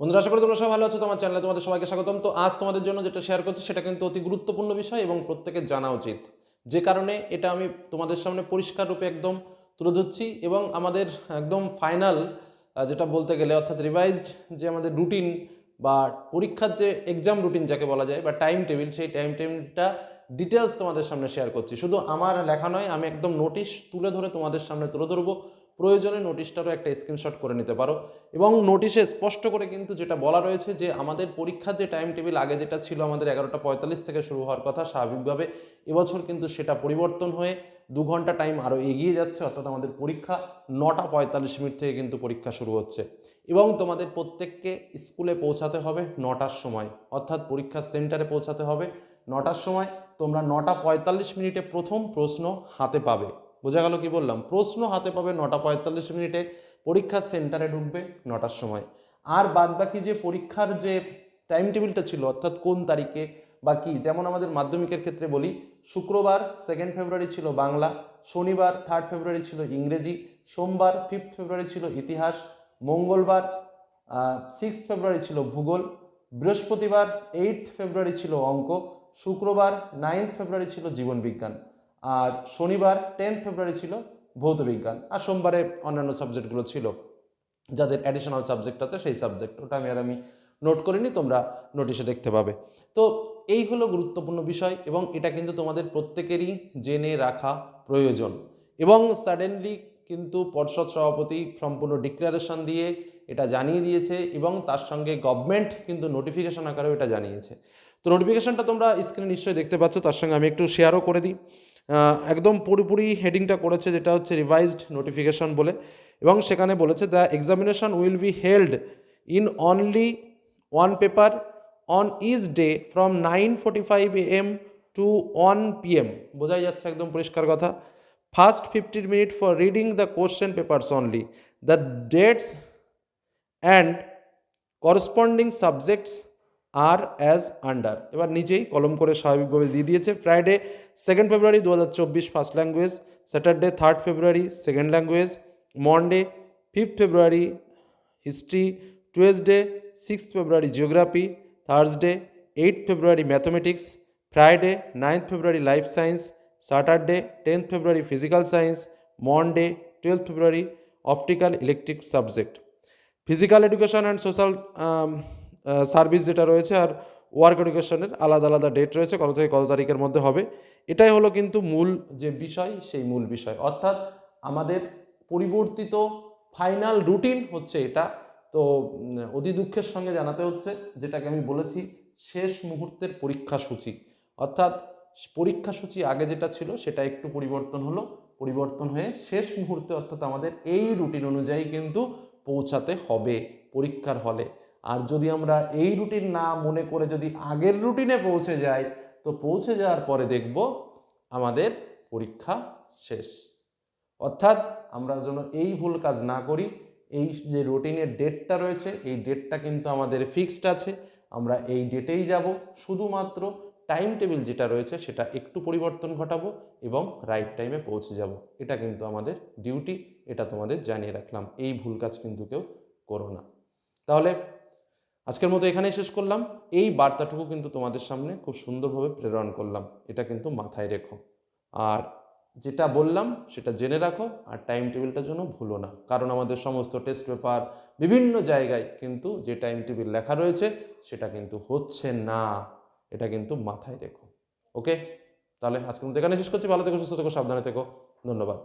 বন্ধুরা, আশা করি তোমরা সবাই ভালো আছো। তোমার চ্যানেলে তোমাদের সবাইকে স্বাগতম। তো আজ তোমাদের জন্য যেটা শেয়ার করছি, সেটা কিন্তু অতি গুরুত্বপূর্ণ বিষয় এবং প্রত্যেকের জানা উচিত। যে কারণে এটা আমি তোমাদের সামনে পরিষ্কার রূপে একদম তুলে ধরছি এবং আমাদের একদম ফাইনাল যেটা বলতে গেলে, অর্থাৎ রিভাইজড যে আমাদের রুটিন বা পরীক্ষার যে এক্সাম রুটিন যাকে বলা যায়, বা টাইম টেবিল সেই টাইম টেবিলটা ডিটেলস তোমাদের সামনে শেয়ার করছি। শুধু আমার লেখা নয়, আমি একদম নোটিশ তুলে ধরে তোমাদের সামনে তুলে ধরবো। প্রয়োজনে নোটিশটারও একটা স্ক্রিনশট করে নিতে পারো। এবং নোটিশে স্পষ্ট করে কিন্তু যেটা বলা রয়েছে যে, আমাদের পরীক্ষার যে টাইম টেবিল আগে যেটা ছিল আমাদের এগারোটা পঁয়তাল্লিশ থেকে শুরু হওয়ার কথা স্বাভাবিকভাবে এবছর কিন্তু সেটা পরিবর্তন হয়ে দু ঘণ্টা টাইম আরও এগিয়ে যাচ্ছে। অর্থাৎ আমাদের পরীক্ষা নটা পঁয়তাল্লিশ মিনিট থেকে কিন্তু পরীক্ষা শুরু হচ্ছে। এবং তোমাদের প্রত্যেককে স্কুলে পৌঁছাতে হবে নটার সময়। অর্থাৎ পরীক্ষার সেন্টারে পৌঁছাতে হবে নটার সময়। তোমরা নটা পঁয়তাল্লিশ মিনিটে প্রথম প্রশ্ন হাতে পাবে। বোঝা গেল কি বললাম? প্রশ্ন হাতে পাবে নটা পঁয়তাল্লিশ মিনিটে, পরীক্ষার সেন্টারে ঢুকবে নটার সময়। আর বাদ বাকি যে পরীক্ষার যে টাইম টেবিলটা ছিল, অর্থাৎ কোন তারিখে বা কি, যেমন আমাদের মাধ্যমিকের ক্ষেত্রে বলি, শুক্রবার সেকেন্ড ফেব্রুয়ারি ছিল বাংলা, শনিবার থার্ড ফেব্রুয়ারি ছিল ইংরেজি, সোমবার ফিফথ ফেব্রুয়ারি ছিল ইতিহাস, মঙ্গলবার সিক্স ফেব্রুয়ারি ছিল ভূগোল, বৃহস্পতিবার এইট ফেব্রুয়ারি ছিল অঙ্ক, শুক্রবার নাইন্থ ফেব্রুয়ারি ছিল জীবনবিজ্ঞান। আর শনিবার টেন্থ ফেব্রুয়ারি ছিল ভৌতবিজ্ঞান আর সোমবারে অন্যান্য সাবজেক্টগুলো ছিল। যাদের অ্যাডিশনাল সাবজেক্ট আছে সেই সাবজেক্ট ওটা আমি আর আমি নোট করিনি, তোমরা নোটিশে দেখতে পাবে। তো এই হলো গুরুত্বপূর্ণ বিষয়, এবং এটা কিন্তু তোমাদের প্রত্যেকেরই জেনে রাখা প্রয়োজন। এবং সাডেনলি কিন্তু পর্ষদ সভাপতি সম্পূর্ণ ডিক্লারেশন দিয়ে এটা জানিয়ে দিয়েছে, এবং তার সঙ্গে গভর্নমেন্ট কিন্তু নোটিফিকেশন আকারেও এটা জানিয়েছে। তো নোটিফিকেশনটা তোমরা স্ক্রিনে নিশ্চয়ই দেখতে পাচ্ছ, তার সঙ্গে আমি একটু শেয়ারও করে দিই। একদম পুরোপুরি হেডিংটা করেছে যেটা হচ্ছে রিভাইজড নোটিফিকেশন বলে। এবং সেখানে বলেছে the examination will be held in only one paper on is day from nine forty five AM to one PM বোঝাই যাচ্ছে একদম পরিষ্কার কথা। First fifteen minute for reading the question papers only the dates and corresponding subjects are as under এবার নিজেই কলম করে স্বাভাবিকভাবে দিয়ে দিয়েছে। ফ্রাইডে সেকেন্ড ফেব্রুয়ারি দু হাজার চব্বিশ first language Saturday third February second language Monday fifth February history Tuesday six February geography Thursday eight February mathematics Friday ninth February life science Saturday tenth February physical science Monday twelve February optical electric subject physical education and social service যেটা রয়েছে আর work এডুকেশনের আলাদা আলাদা date রয়েছে, কত থেকে কত তারিখের মধ্যে হবে। এটাই হলো কিন্তু মূল যে বিষয়, সেই মূল বিষয়। অর্থাৎ আমাদের পরিবর্তিত ফাইনাল রুটিন হচ্ছে এটা। তো অতি দুঃখের সঙ্গে জানাতে হচ্ছে, যেটাকে আমি বলেছি শেষ মুহূর্তের পরীক্ষা সূচি। অর্থাৎ পরীক্ষা সূচি আগে যেটা ছিল, সেটা একটু পরিবর্তন হলো। পরিবর্তন হয়ে শেষ মুহূর্তে অর্থাৎ আমাদের এই রুটিন অনুযায়ী কিন্তু পৌঁছাতে হবে পরীক্ষার হলে। আর যদি আমরা এই রুটিন না মনে করে যদি আগের রুটিনে পৌঁছে যাই, তো পৌঁছে যাওয়ার পরে দেখব আমাদের পরীক্ষা শেষ। অর্থাৎ আমরা যেন এই ভুল কাজ না করি, এই যে রুটিনের ডেটটা রয়েছে, এই ডেটটা কিন্তু আমাদের ফিক্সড আছে, আমরা এই ডেটেই যাব। শুধুমাত্র টাইম টেবিল যেটা রয়েছে, সেটা একটু পরিবর্তন ঘটাবো এবং রাইট টাইমে পৌঁছে যাব। এটা কিন্তু আমাদের ডিউটি, এটা তোমাদের জানিয়ে রাখলাম। এই ভুল কাজ কিন্তু কেউ করো না। তাহলে আজকের মতো এখানেই শেষ করলাম। এই বার্তাটুকু কিন্তু তোমাদের সামনে খুব সুন্দরভাবে প্রেরণ করলাম। এটা কিন্তু মাথায় রেখো। আর যেটা বললাম, সেটা জেনে রাখো আর টাইম টেবিলটার জন্য ভুলো না। কারণ আমাদের সমস্ত টেস্ট পেপার বিভিন্ন জায়গায় কিন্তু যে টাইম টেবিল লেখা রয়েছে, সেটা কিন্তু হচ্ছে না। এটা কিন্তু মাথায় রেখো। ওকে তাহলে আজকের মতো এখানে শেষ করছি। ভালো থেকো, সুস্থ থেকো, সাবধানে থেকো। ধন্যবাদ।